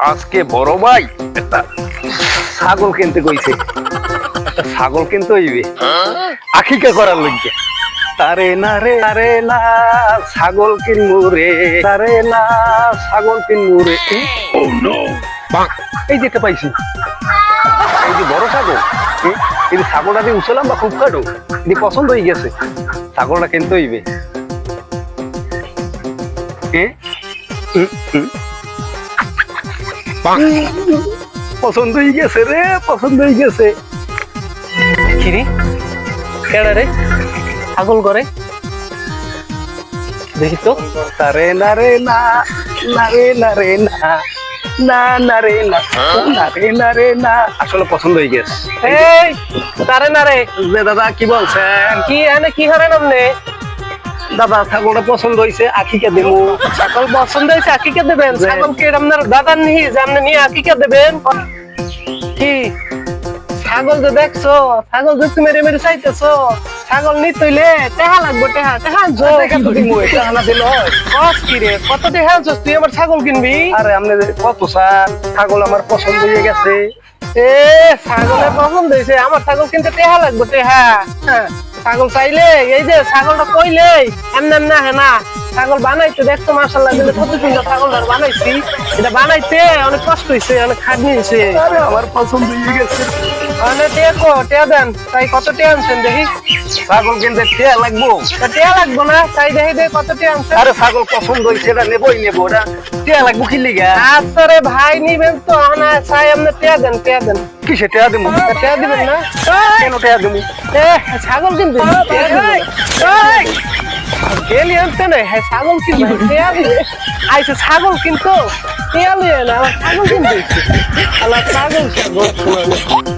আজকে বড় ভাই একটা ছাগল কিনতে কইছে। ছাগল কিনতে হইবে। আখিকা করার লইগে। তারে না রে, তারে না, ছাগল কিনবো রে। তারে না, ছাগল কিনবো রে। এই যেটা পাইছি। এই যে বড় ছাগল। এই ছাগলটা দিয়ে উঠলাম বা খুব কাটো এটি পছন্দ হয়ে গেছে। ছাগলটা কিনতে হইবে। এ? পছন্দ হয়ে গেছে রে পছন্দ হয়ে গেছে। কিরি কেডা রে? ছাগল করে। দেখি তো। তারে না রে না না রে না রে না না না রে না না রে না রে না। আসলে পছন্দ হয়ে গেছে। এই তারে না রে। দাদা কি বলছেন? কি এনে কি হরে নামনে দাদা ছাগলটা পছন্দ হয়েছে আখিকে দেবো। ছাগল পছন্দ হয়েছে আকিকে দেবেন। আপনার দাদার নিহি যে আপনি নিয়ে আকিকে দেবেন? কি? ছাগল যে দেখছ ছাগল যে মেরে মেরে চাইতেছো ছাগল নি তৈলে টেহা লাগবো টেহা টেহা জো দেখা তো দিমু, এটা আনা দিল কস কি রে কত টেহা আনছস তুই আমার ছাগল কিনবি? আরে আপনি কত চান ছাগল আমার পছন্দ হয়ে গেছে। এ ছাগলের পছন্দ হয়েছে আমার ছাগল কিনতে টেহা লাগবো টেহা। হ্যাঁ, ছাগল চাইলে এই যে ছাগলটা কইলে এমন এমন না হ্যাঁ না। ছাগল বানাইতে দেখতো মার্শাল্লাহ দিলে কত সুন্দর ছাগলটা বানাইছি এটা বানাইতে অনেক কষ্ট হয়েছে অনেক খাটনি হয়েছে আমার পছন্দ হয়ে গেছে। অনেক টেয়া টেয়া দেন তাই কত টেয়া আনছেন দেখি। ছাগল কিনতে টিয়া লাগবো? টেয়া লাগবো না তাই দেখি দেখি কত টেয়া আনছেন। আরে ছাগল পছন্দ হয়েছে এটা নেবই নেব ওটা টিয়া লাগবো কি লিগা? আচ্ছা রে ভাই নিবেন তো না চাই আপনি টেয়া দেন টেয়া দেন। কিসে টেয়া দেবো টেয়া দিবেন না? কেন টেয়া দেবো এ ছাগল কিনবে? না। গেলি আনতে নাই? হ্যাঁ ছাগল কিনবে। টেয়া দিবে আইসে ছাগল কিনতো? টেয়া লিয়ে না আমার ছাগল কিনবে? আল্লাহ ছাগল ছাগল